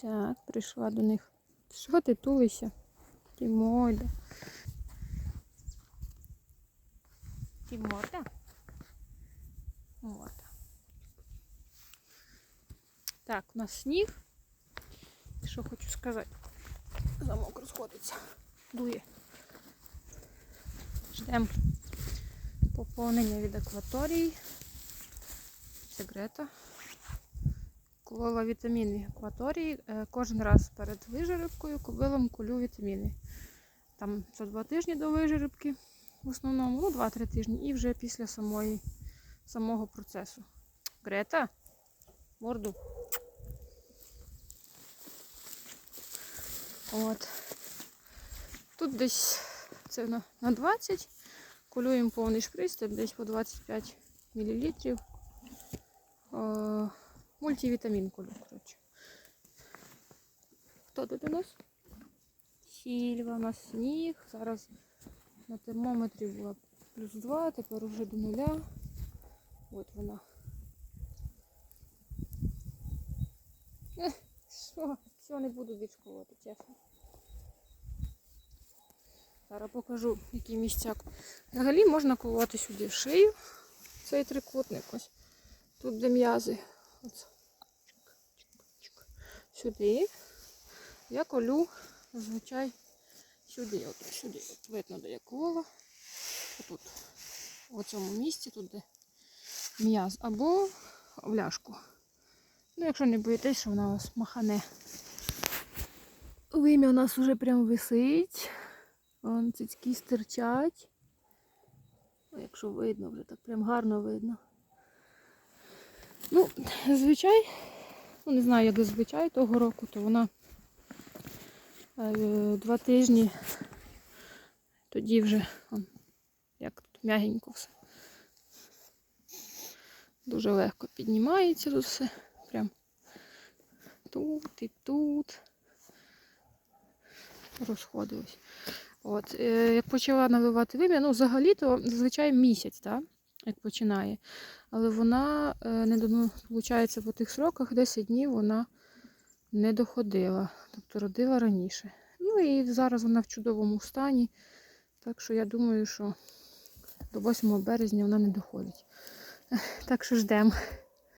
Так, прийшла до них. Що ти тулися? Тімоля. Тіморда? Морда. Так, у нас сніг. Що хочу сказати? Замок розходиться. Дує. Ждемо поповнення від акваторії. Секрета. Колола вітаміни акваторії. Е, Кожен раз перед вижеребкою кобилам колю вітаміни. Там за два тижні до вижеребки, в основному, ну, 2-3 тижні, і вже після самої, самого процесу. Грета, морду. От. Тут десь це на, на 20. Колюємо повний шприц, десь по 25 мл. Мультивітамін колю, коротше. Хто тут у нас? Сільва, нас сніг. Зараз на термометрі була плюс 2, тепер вже до нуля. От вона. Що? Все, не буду колоти, чесно. Зараз покажу, які місця. Взагалі можна колоти сюди шию. Цей трикутник ось. Тут де м'язи. Сюди. Я колю зазвичай сюди. От, сюди. От видно, де я колола. Отут. У цьому місці, тут де м'яз. Або в ляшку. Ну, якщо не боїтесь, що вона вас махане. Вим'я у нас вже прям висить. Вон цицьки стирчать. Якщо видно, вже так прям гарно видно. Ну, зазвичай, ну не знаю, як зазвичай того року, то вона е, два тижні тоді вже як тут м'ягенько все. Дуже легко піднімається тут все. Прям тут і тут. Розходилось. От, е, як почала наливати вим'я, ну взагалі-то зазвичай місяць, так? як починає. Але вона е, не ну, виходить, по тих сроках 10 днів вона не доходила, тобто родила раніше. Ну і зараз вона в чудовому стані. Так що я думаю, що до 8 березня вона не доходить. Так що ждемо.